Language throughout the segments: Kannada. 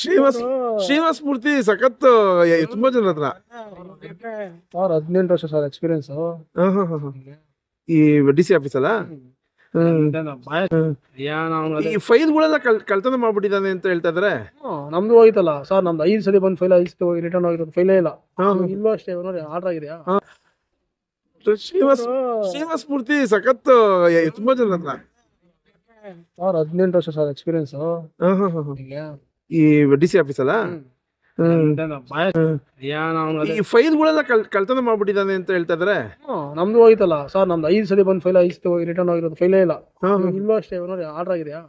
ಶ್ರೀನಿವಾಸ್ ಶ್ರೀನಿವಾಸ್ ಮೂರ್ತಿ ಸಖತ್ ತುಂಬಾ ಜನ ಹತ್ರ. ಸರ್ ಹದಿನೆಂಟು ವರ್ಷ ಸರ್ ಎಕ್ಸ್ಪೀರಿಯನ್ಸ್. ಈ ಡಿ ಸಿ ಆಫೀಸ್ ಅಲ್ಲ? ಈ ಫೈಲ್ ಗಳೆಲ್ಲ ಕಳ್ತನ ಮಾಡ್ಬಿಟ್ಟಿದ್ದಾನೆ ಅಂತ ಹೇಳ್ತಾ ಇದ್ರೆ? ನಮ್ದು ಹೋಗಿತ್ತಲ್ಲ. ಸರ್ ನಮ್ದು ಐದು ಸಲ ಬಂದು ಫೈಲ್ ಐದು ಹೋಗಿ ರಿಟರ್ನ್ ಹೋಗಿರೋದು ಫೈಲೇ ಇಲ್ಲ. ಇಲ್ಲೂ ಅಷ್ಟೇ ನೋಡಿ ಆರ್ಡರ್ ಆಗಿದೆಯಾ? ಶ್ರೀನಿವಾಸ್ ಶ್ರೀನಿವಾಸ್ ಮೂರ್ತಿ ಸಖತ್ ತುಂಬಾ ಜನ ಹತ್ರ. ಸರ್ ಹದಿನೆಂಟು ವರ್ಷ ಸರ್ ಎಕ್ಸ್ಪೀರಿಯನ್ಸ್. ಈ ಡಿ ಸಿ ಆಫೀಸ್ ಅಲ್ಲ? ಈ ಫೈಲ್ಗಳೆಲ್ಲ ಕಳ್ ಕಳ್ತನ ಮಾಡ್ಬಿಟ್ಟಿದ್ದಾನೆ ಅಂತ ಹೇಳ್ತಾ ಇದ್ರೆ? ನಮ್ದು ಹೋಯ್ತಲ್ಲ. ಸರ್ ನಮ್ದು ಐದು ಸಲ ಬಂದು ಫೈಲ್ ಐದು ಹೋಗಿ ರಿಟರ್ನ್ ಆಗಿರೋದು ಫೈಲೇ ಇಲ್ಲ. ಇಲ್ಲೂ ಅಷ್ಟೇ ನೋಡಿ ಆರ್ಡರ್ ಆಗಿದೆಯಾ?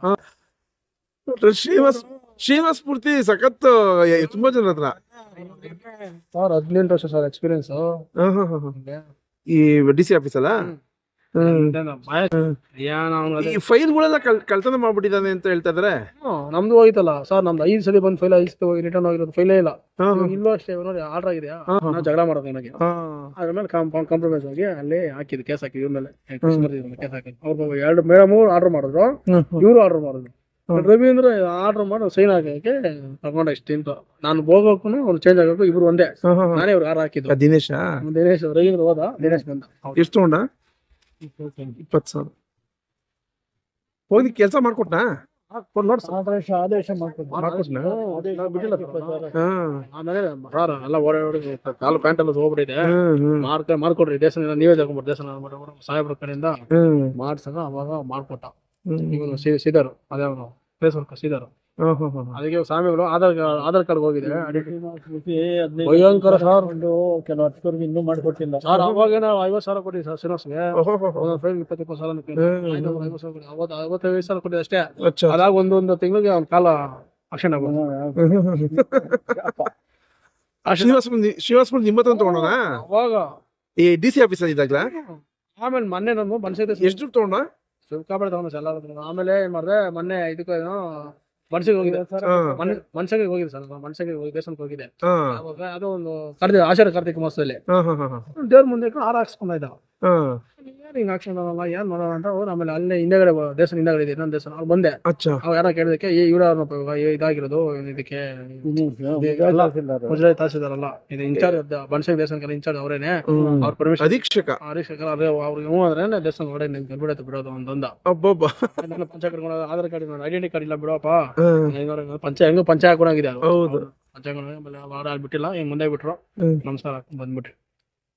ಶ್ರೀನಿವಾಸ್ ಶ್ರೀನಿವಾಸ್ ಪೂರ್ತಿ ಸಖತ್ ತುಂಬಾ ಜನ ಹತ್ರ. ಸರ್ ಹದಿನೆಂಟು ವರ್ಷ ಸರ್ ಎಕ್ಸ್ಪೀರಿಯನ್ಸ್. ಈ ಡಿ ಸಿ ಆಫೀಸ್ ಅಲ್ಲ? ಈ ಫೈಲ್ಗಳೆಲ್ಲ ಕಲ್ ಕಳ್ತನ ಮಾಡ್ಬಿಟ್ಟಿದ್ದಾನೆ ಅಂತ ಹೇಳ್ತಾ ಇದ್ರೆ ನಮ್ದು ಹೋಯ್ತಲ್ಲ. ಸರ್ ನಮ್ದು ಐದು ಸಲ ಬಂದ್ ಫೈಲ್ ಐಸ್ ಹೋಗಿ ರಿಟರ್ನ್ ಆಗಿರೋದು ಫೈಲೇ ಇಲ್ಲ. ಇಲ್ಲೂ ಅಷ್ಟೇ ನೋಡಿ ಆರ್ಡರ್ ಆಗಿದೆಯಾ? ನಾವು ಜಗಳ ಮಾಡೋದು ನನಗೆ. ಅದ್ರ ಮೇಲೆ ಕಾಂಪ್ರಮೈಸ್ ಆಗಿ ಅಲ್ಲಿ ಹಾಕಿದ್ ಕೇಸ್ ಹಾಕಿದ್ವಿ ಇವ್ರ ಮೇಲೆ. ಕೇಸ್ ಹಾಕಿದ್ವಿ ಅವ್ರು ಎರಡು ಮೇಡಮ್ ಆರ್ಡರ್ ಮಾಡಿದ್ರು. ಇವರು ಆರ್ಡರ್ ಮಾಡಿದ್ರು. ರವೀಂದ್ರ ಆರ್ಡರ್ ಮಾಡಿ ಸೈನ್ ಹಾಕಕ್ಕೆ ತಗೊಂಡ ಇಷ್ಟು ಅಂತ ನಾನು ಹೋಗೋಕು ಅವ್ರು ಚೇಂಜ್ ಆಗಬೇಕು ಇಬ್ರು ಒಂದೇ. ನಾನೇ ಇವ್ರಿಗೆ ಆರ್ ಹಾಕಿದ್ದು. ದಿನೇಶ್? ದಿನೇಶ್ ರವೀಂದ್ರ ಹೋದ. ದಿನೇಶ್ ಬಂದ. ಎಷ್ಟು ತಗೊಂಡ? ಇಪ್ಪತ್ತು ಸಾವಿರ. ಹೋಗಿ ಕೆಲಸ ಮಾಡ್ಕೊಟ್ನಾ? ನೋಡಿ ಆದೇಶ ಆದೇಶ ಮಾಡ್ಕೊಟ್ನಾ? ಎಲ್ಲ ಓಡಾಡಿ ಕಾಲು ಪ್ಯಾಂಟ್ ಎಲ್ಲ ಹೋಗ್ಬಿಟ್ಟಿದೆ ಮಾಡ್ಕ ಮಾಡ್ಕೊಡ್ರಿ ದೇವಸ್ಥಾನ ನೀವೇ ತಗೊಂಡ್ಬಿಟ್ಟು ದೇವಸ್ಥಾನ ಸಾಹೇಬ್ರ ಕಡೆಯಿಂದ ಹ್ಮ್. ಮಾಡ್ಸಕ ಅವಾಗ ಮಾಡ್ಕೊಟ್ಟ. ಇವನು ಸಿದರು ಅದೇ ಅವನು ಫೇಸ್ ವರ್ಕ್ ಸಿದರು. ಅದಕ್ಕೆ ಸ್ವಾಮಿಗಳು ಆಧಾರ್ ಕಾರ್ಡ್ ಆಧಾರ್ ಕಾರ್ಡ್ ಹೋಗಿದೆ. ಭಯಂಕರ ಸರ್. ಕೆಲವು ಹತ್ತುವರೆಗೆ ಇನ್ನೂ ಮಾಡಿಕೊಟ್ಟಿಲ್ಲ. ಸರ್ ಅವಾಗ ನಾವು ಐವತ್ತು ಸಾವಿರ ಕೊಟ್ಟಿದ್ವಿ ಸರ್ ಶ್ರೀನಿವಾಸ್ಗೆ? ಓಹೋ ಹೋ ಹೋ. ಒಂದೊಂದು ಫೈಲ್ ಇಪ್ಪತ್ತು ಇಪ್ಪತ್ತು ಸಾವಿರ. ಐವತ್ತು ಸಾವಿರ ಅವತ್ತು ಐವತ್ತೈದು ಸಾವಿರ ಕೊಟ್ಟಿದ್ದೆ ಅಷ್ಟೇ. ಅದಾಗ ಒಂದೊಂದು ತಿಂಗಳಿಗೆ ಅವ್ನ ಕಾಲ ಆಕ್ಷನ್ ಆಗ್ಬೋದು ಶ್ರೀನಿವಾಸ ಶ್ರೀನಿವಾಸ ನಿಮ್ಮ ಹತ್ರ ತಗೊಂಡನ ಅವಾಗ ಈ ಡಿ ಸಿ ಆಫೀಸ್ ಇದ್ದಾಗಲ? ಆಮೇಲೆ ಮೊನ್ನೆ ನಾನು ಬನ್ಸೈತೆ ಎಷ್ಟು ದುಡ್ಡು ತಗೊಂಡ? ಸಿಕ್ಕಾಪಟ್ಟೆ ತಗೊಂಡ ಎಲ್ಲ. ಆಮೇಲೆ ಏನ್ ಮಾಡಿದೆ ಮೊನ್ನೆ ಇದಕ್ಕೆ ಏನೋ ಮನ್ಸಿಗೆ ಹೋಗಿದೆ. ಮನ್ಸಿಗೆ ಹೋಗಿದೆ ಸರ್ ಮನ್ಸಿಗೆ ಹೋಗಿ ದೇವಸ್ಥಾನಕ್ಕೆ ಹೋಗಿದೆ. ಅವಾಗ ಅದು ಒಂದು ಕರ್ದಿ ಆಷಾಢ ಕಾರ್ತಿಕ ಮಾಸದಲ್ಲಿ ದೇವ್ರ ಮುಂದೆ ಹಾರ ಹಾಕ್ಸ್ಕೊಂಡ ಇದ್ದ ಹಾ. ಆಕ್ಷನ್ ಹಿಂಗ್ ಹಾಕ್ಸ್ಕೊಂಡಲ್ಲ ಏನ್ ಮಾಡೋಣ ಅಂತ ಹೋದ್ ಆಮೇಲೆ ಅಲ್ಲೇ ಹಿಂದೆಗಡೆ ಬ- ದೇವಸ್ಥಾನ ಹಿಂದೆಗಡೆ ಇದೆ ಇನ್ನೊಂದು ದೇವಸ್ಥಾನ ಅವ್ರು ಬಂದೆ. ಅಚ್ಚಾ. ಅವ್ ಯಾರೋ ಕೇಳಿದಕ್ಕೆ ಈ ಇವ್ರ ಇದಾಗಿರೋದು ಇದಕ್ಕೆ ಮುಜರಾಯಿ ತಹಸೀಲ್ದಾರಲ್ಲ ಇದು ಇನ್ಚಾರ್ಜ್ ಬನ್ಸಂಗ್ ದೇವಸ್ಥಾನಕ್ಕೆ ಇನ್ಚಾರ್ಜ್ ಅವರೇನೆ ಹ್ಮ್. ಅವ್ರ ಪರ್ಮಿಷನ್ ಅಧೀಕ್ಷಕ. ಅರೀಕ್ಷಕರ ಅದೇ ಅವ್ರಿಗೆ ಹ್ಞೂ ಅಂದ್ರೆ ದೇವಸ್ಥಾನ ಒಳಗೆ ನಿಮ್ಗೆ ಗರ್ಬಿಡತ್ತೆ ಬಿಡೋದು ಒಂದೊಂದ. ಅಬ್ಬಬ್ಬ. ನನ್ನ ಪಂಚ ಕರ್ಕೊಂಡು ಆಧಾರ್ ಕಾರ್ಡ್ ನೋಡಿ ಐಡೆಂಟಿ ಕಾರ್ಡ್ ಇಲ್ಲ ಬಿಡಪ್ಪ. ಹ್ಮ್. ಹೆಂಗಾರ ಪಂಚ ಹೆಂಗೋ ಪಂಚ ಹಾಕೊಂಡಾಗಿದೆ ಅದು. ಹೌದು. ಪಂಚ ಆಮೇಲೆ ವಾರ ಅಲ್ಲಿ ಬಿಟ್ಟಿಲ್ಲ ಹಿಂಗ್ ಮುಂದೆ ಬಿಟ್ರು. ಹ್ಮ್. ನಮಸ್ಕಾರ ಹಾಕೊಂಡ್ ಬಂದ್ಬಿಟ್ರಿ.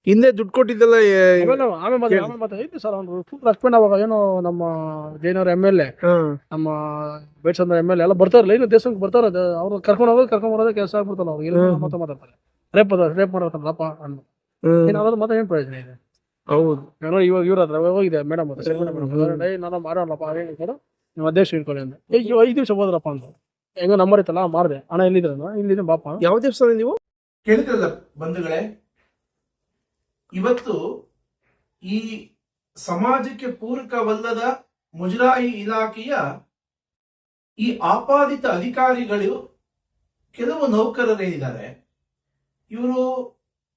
ಹಿಂದೆ ದುಡ್ಡು ಕೊಟ್ಟಿದ್ದಲ್ಲ ಏ- ಆಮೇಲೆ ಆಮೇಲೆ ಸರ್ ಅವ್ನು ಫುಲ್ ಲಕ್ಷ್ಮಣ ಅವಾಗ ಏನೋ ನಮ್ಮ ಜೈನವ್ರ ಎಂ ಎಲ್ ಎ ಹಾ. ನಮ್ಮ ಬೇಡ್ಸಂದ್ರ ಎಂ ಎಲ್ ಎಲ್ಲ ಬರ್ತಾರಲ್ಲ ಇನ್ನು ದೇಶಕ್ಕೆ ಬರ್ತಾರ ಅವ್ರು ಕರ್ಕೊಂಡು ಹೋಗೋದು ಕರ್ಕೊಂಡು ಬರೋದೇ ಕೆಲಸ ಆಗ್ಬಿಡ್ತಲ್ಲ ಅವ್ರಿಗೆ ಇಲ್ಲ ಮತ್ತೆ ಮಾತಾಡ್ತಾರೆ. ರೇಪ್ ರೇಪ್ ಮಾಡ್ತಾರಲ್ಲಪ್ಪ ಅನ್ನು. ಹ್ಮ್. ಏನು ಅದ್ರ ಮತ್ತೆ ಏನ್ ಪ್ರಯೋಜನ ಇದೆ? ಹೌದು. ಏನೋ ಇವಾಗ ಇವ್ರ ಹತ್ರ ಹೋಗಿದೆ ಮೇಡಮ್ ಹತ್ರ. ಏಯ್ ನಾನು ಮಾಡೋಣಪ್ಪ ಏನು ಕೊಡು ನೀವು ಅಧ್ಯಕ್ಷ ಇಟ್ಕೊಳ್ಳಿ ಅಂತ ಏ ಇವ್ ಐದು ದಿವಸ ಹೋದ್ರಪ್ಪ ಅಂತ ಹೆಂಗೋ ನಂಬರ್ ಇತ್ತಲ್ಲ ಮಾಡಿದೆ ಹಣ ಎಲ್ಲಿದ್ರೆ? ಇಲ್ಲಿದೆ ಬಾಪ. ಯಾವ ದೇವಸ್ಥಾನ ನೀವು? ಕೇಳಿದ್ರಲ್ಲ ಬಂಧುಗಳೇ? ಇವತ್ತು ಈ ಸಮಾಜಕ್ಕೆ ಪೂರಕವಲ್ಲದ ಮುಜರಾಯಿ ಇಲಾಖೆಯ ಈ ಆಪಾದಿತ ಅಧಿಕಾರಿಗಳು ಕೆಲವು ನೌಕರರೇನಿದ್ದಾರೆ ಇವರು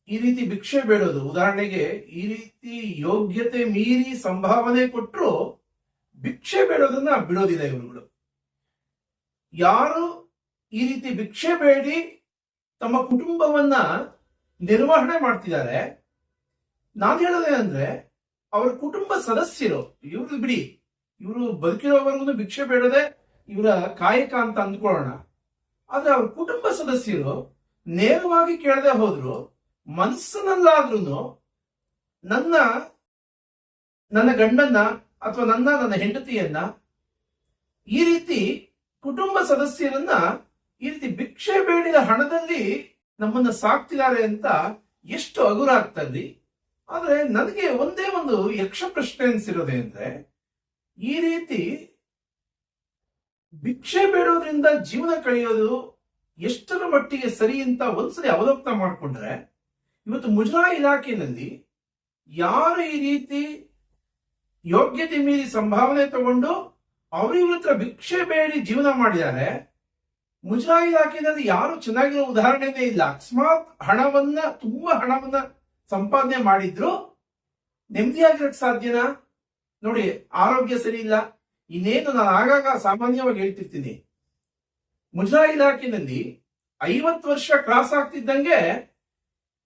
ಈ ರೀತಿ ಭಿಕ್ಷೆ ಬೇಡೋದು. ಉದಾಹರಣೆಗೆ ಈ ರೀತಿ ಯೋಗ್ಯತೆ ಮೀರಿ ಸಂಭಾವನೆ ಕೊಟ್ಟರು ಭಿಕ್ಷೆ ಬೇಡೋದನ್ನ ಬಿಡೋದಿಲ್ಲ ಇವರುಗಳು. ಯಾರು ಈ ರೀತಿ ಭಿಕ್ಷೆ ಬೇಡಿ ತಮ್ಮ ಕುಟುಂಬವನ್ನ ನಿರ್ವಹಣೆ ಮಾಡ್ತಿದ್ದಾರೆ. ನಾನು ಹೇಳೋದೇ ಅಂದ್ರೆ, ಅವರ ಕುಟುಂಬ ಸದಸ್ಯರು ಇವ್ರು ಬಿಡಿ, ಇವರು ಬದುಕಿರೋವರೆಗೂ ಭಿಕ್ಷೆ ಬೇಡದೆ ಇವರ ಕಾಯಕ ಅಂತ ಅಂದ್ಕೊಳ್ಳೋಣ. ಆದ್ರೆ ಅವ್ರ ಕುಟುಂಬ ಸದಸ್ಯರು ನೇರವಾಗಿ ಕೇಳದೆ ಹೋದ್ರು ಮನಸ್ಸಿನಲ್ಲಾದ್ರೂ ನನ್ನ ನನ್ನ ಗಂಡನ್ನ ಅಥವಾ ನನ್ನ ನನ್ನ ಹೆಂಡತಿಯನ್ನ ಈ ರೀತಿ ಕುಟುಂಬ ಸದಸ್ಯರನ್ನ ಈ ರೀತಿ ಭಿಕ್ಷೆ ಬೇಡಿದ ಹಣದಲ್ಲಿ ನಮ್ಮನ್ನ ಸಾಕ್ತಿದ್ದಾರೆ ಅಂತ ಎಷ್ಟು ಆಗ್ತದೆ ಆದ್ರೆ ನನಗೆ ಒಂದೇ ಒಂದು ಯಕ್ಷ ಪ್ರಶ್ನೆ ಅನ್ಸಿರೋದೆ ಅಂದ್ರೆ, ಈ ರೀತಿ ಭಿಕ್ಷೆ ಬೇಡೋದ್ರಿಂದ ಜೀವನ ಕಳೆಯೋದು ಎಷ್ಟರ ಮಟ್ಟಿಗೆ ಸರಿ ಅಂತ ಒಂದ್ಸರಿ ಅವಲೋಕನ ಮಾಡಿಕೊಂಡ್ರೆ, ಇವತ್ತು ಮುಜರಾ ಇಲಾಖೆಯಲ್ಲಿ ಯಾರು ಈ ರೀತಿ ಯೋಗ್ಯತೆ ಮೀರಿ ಸಂಭಾವನೆ ತಗೊಂಡು ಅವರಿವ್ರ ಭಿಕ್ಷೆ ಬೇಡಿ ಜೀವನ ಮಾಡಿದ್ದಾರೆ ಮುಜರಾ ಇಲಾಖೆಯಲ್ಲಿ ಯಾರು ಚೆನ್ನಾಗಿರೋ ಉದಾಹರಣೆನೇ ಇಲ್ಲ. ಅಕಸ್ಮಾತ್ ಹಣವನ್ನ, ತುಂಬಾ ಹಣವನ್ನ ಸಂಪಾದನೆ ಮಾಡಿದ್ರು ನೆಮ್ಮದಿಯಾಗಿರಕ್ ಸಾಧ್ಯನಾ? ನೋಡಿ, ಆರೋಗ್ಯ ಸರಿ ಇಲ್ಲ. ಇನ್ನೇನು ನಾನು ಆಗಾಗ ಸಾಮಾನ್ಯವಾಗಿ ಹೇಳ್ತಿರ್ತೀನಿ. ಮುಜಾ ಇಲಾಖೆನಲ್ಲಿ ಐವತ್ತು ವರ್ಷ ಕ್ರಾಸ್ ಆಗ್ತಿದ್ದಂಗೆ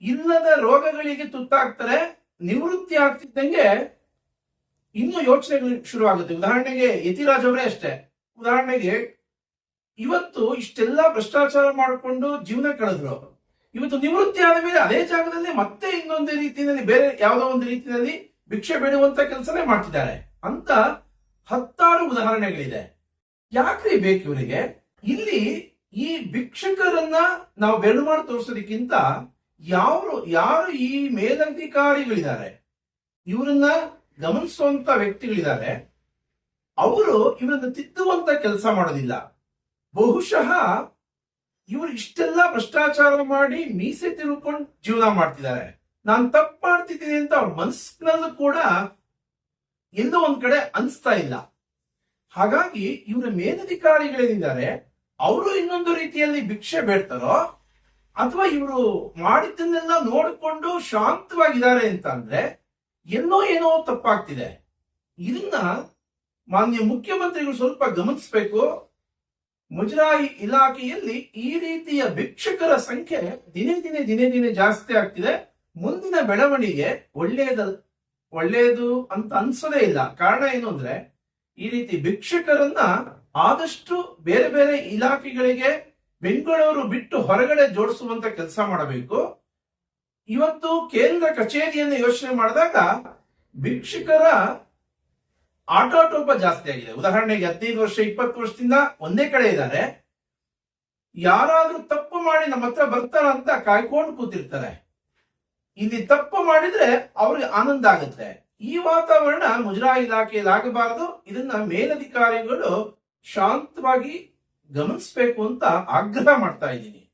ಇಲ್ಲದ ರೋಗಗಳಿಗೆ ತುತ್ತಾಗ್ತಾರೆ, ನಿವೃತ್ತಿ ಆಗ್ತಿದ್ದಂಗೆ ಇನ್ನು ಯೋಚನೆಗಳು ಶುರುವಾಗುತ್ತೆ. ಉದಾಹರಣೆಗೆ ಯತಿರಾಜ್ ಅವರೇ ಅಷ್ಟೇ. ಉದಾಹರಣೆಗೆ ಇವತ್ತು ಇಷ್ಟೆಲ್ಲ ಭ್ರಷ್ಟಾಚಾರ ಮಾಡಿಕೊಂಡು ಜೀವನ ಕಳೆದ್ರು ಇವತ್ತು ನಿವೃತ್ತಿ ಆದ ಮೇಲೆ ಅದೇ ಜಾಗದಲ್ಲಿ ಮತ್ತೆ ಇನ್ನೊಂದು ರೀತಿಯಲ್ಲಿ ಬೇರೆ ಯಾವುದೋ ಒಂದು ರೀತಿಯಲ್ಲಿ ಭಿಕ್ಷೆ ಬೇಡುವಂತ ಕೆಲಸನೇ ಮಾಡ್ತಿದ್ದಾರೆ ಅಂತ ಹತ್ತಾರು ಉದಾಹರಣೆಗಳಿದೆ. ಯಾಕ್ರಿ ಬೇಕು ಇವರಿಗೆ? ಇಲ್ಲಿ ಈ ಭಿಕ್ಷಕರನ್ನ ನಾವು ಬೆರಳು ಮಾಡಿ ತೋರಿಸೋದಕ್ಕಿಂತ ಯಾರು ಯಾರು ಈ ಮೇಲಧಿಕಾರಿಗಳಿದ್ದಾರೆ, ಇವರನ್ನ ಗಮನಿಸುವಂತ ವ್ಯಕ್ತಿಗಳಿದ್ದಾರೆ, ಅವರು ಇವರನ್ನ ತಿದ್ದುವಂತ ಕೆಲಸ ಮಾಡೋದಿಲ್ಲ. ಬಹುಶಃ ಇವರು ಇಷ್ಟೆಲ್ಲ ಭ್ರಷ್ಟಾಚಾರ ಮಾಡಿ ಮೀಸೆ ತಿರುಕೊಂಡು ಜೀವನ ಮಾಡ್ತಿದ್ದಾರೆ. ನಾನು ತಪ್ಪು ಮಾಡ್ತಿದ್ದೀನಿ ಅಂತ ಅವ್ರ ಮನಸ್ಸಿನಲ್ಲೂ ಕೂಡ ಎಲ್ಲೋ ಒಂದ್ ಕಡೆ ಅನಿಸ್ತಾ ಇಲ್ಲ. ಹಾಗಾಗಿ ಇವರ ಮೇಲಧಿಕಾರಿಗಳೇನಿದ್ದಾರೆ ಅವರು ಇನ್ನೊಂದು ರೀತಿಯಲ್ಲಿ ಭಿಕ್ಷೆ ಬೇಡ್ತಾರೋ, ಅಥವಾ ಇವರು ಮಾಡಿದ್ದನ್ನೆಲ್ಲ ನೋಡಿಕೊಂಡು ಶಾಂತವಾಗಿದ್ದಾರೆ ಅಂತ ಅಂದ್ರೆ ಎಲ್ಲೋ ಏನೋ ತಪ್ಪಾಗ್ತಿದೆ. ಇದನ್ನ ಮಾನ್ಯ ಮುಖ್ಯಮಂತ್ರಿಗಳು ಸ್ವಲ್ಪ ಗಮನಿಸಬೇಕು. ಮುಜರಾಯಿ ಇಲಾಖೆಯಲ್ಲಿ ಈ ರೀತಿಯ ಭಿಕ್ಷುಕರ ಸಂಖ್ಯೆ ದಿನೇ ದಿನೇ ದಿನೇ ದಿನೇ ಜಾಸ್ತಿ ಆಗ್ತಿದೆ. ಮುಂದಿನ ಬೆಳವಣಿಗೆ ಒಳ್ಳೆಯದ ಒಳ್ಳೆಯದು ಅಂತ ಅನ್ಸೋದೇ ಇಲ್ಲ. ಕಾರಣ ಏನು ಅಂದ್ರೆ, ಈ ರೀತಿ ಭಿಕ್ಷುಕರನ್ನ ಆದಷ್ಟು ಬೇರೆ ಬೇರೆ ಇಲಾಖೆಗಳಿಗೆ ಬೆಂಗಳೂರು ಬಿಟ್ಟು ಹೊರಗಡೆ ಜೋಡಿಸುವಂತ ಕೆಲಸ ಮಾಡಬೇಕು. ಇವತ್ತು ಕೇಂದ್ರ ಕಚೇರಿಯನ್ನು ಯೋಚನೆ ಮಾಡಿದಾಗ ಭಿಕ್ಷುಕರ ಆಟೋಟೋಪ ಜಾಸ್ತಿ ಆಗಿದೆ. ಉದಾಹರಣೆಗೆ ಹದಿನೈದು ವರ್ಷ, ಇಪ್ಪತ್ತು ವರ್ಷದಿಂದ ಒಂದೇ ಕಡೆ ಇದ್ದಾರೆ. ಯಾರಾದ್ರೂ ತಪ್ಪು ಮಾಡಿ ನಮ್ಮ ಹತ್ರ ಬರ್ತಾರ ಅಂತ ಕಾಯ್ಕೊಂಡು ಕೂತಿರ್ತಾರೆ. ಇಲ್ಲಿ ತಪ್ಪು ಮಾಡಿದ್ರೆ ಅವ್ರಿಗೆ ಆನಂದ ಆಗುತ್ತೆ. ಈ ವಾತಾವರಣ ಮುಜರಾಯಿ ಇಲಾಖೆಯಲ್ಲಿ ಆಗಬಾರದು. ಇದನ್ನ ಮೇಲಧಿಕಾರಿಗಳು ಶಾಂತವಾಗಿ ಗಮನಿಸಬೇಕು ಅಂತ ಆಗ್ರಹ ಮಾಡ್ತಾ ಇದ್ದೀನಿ.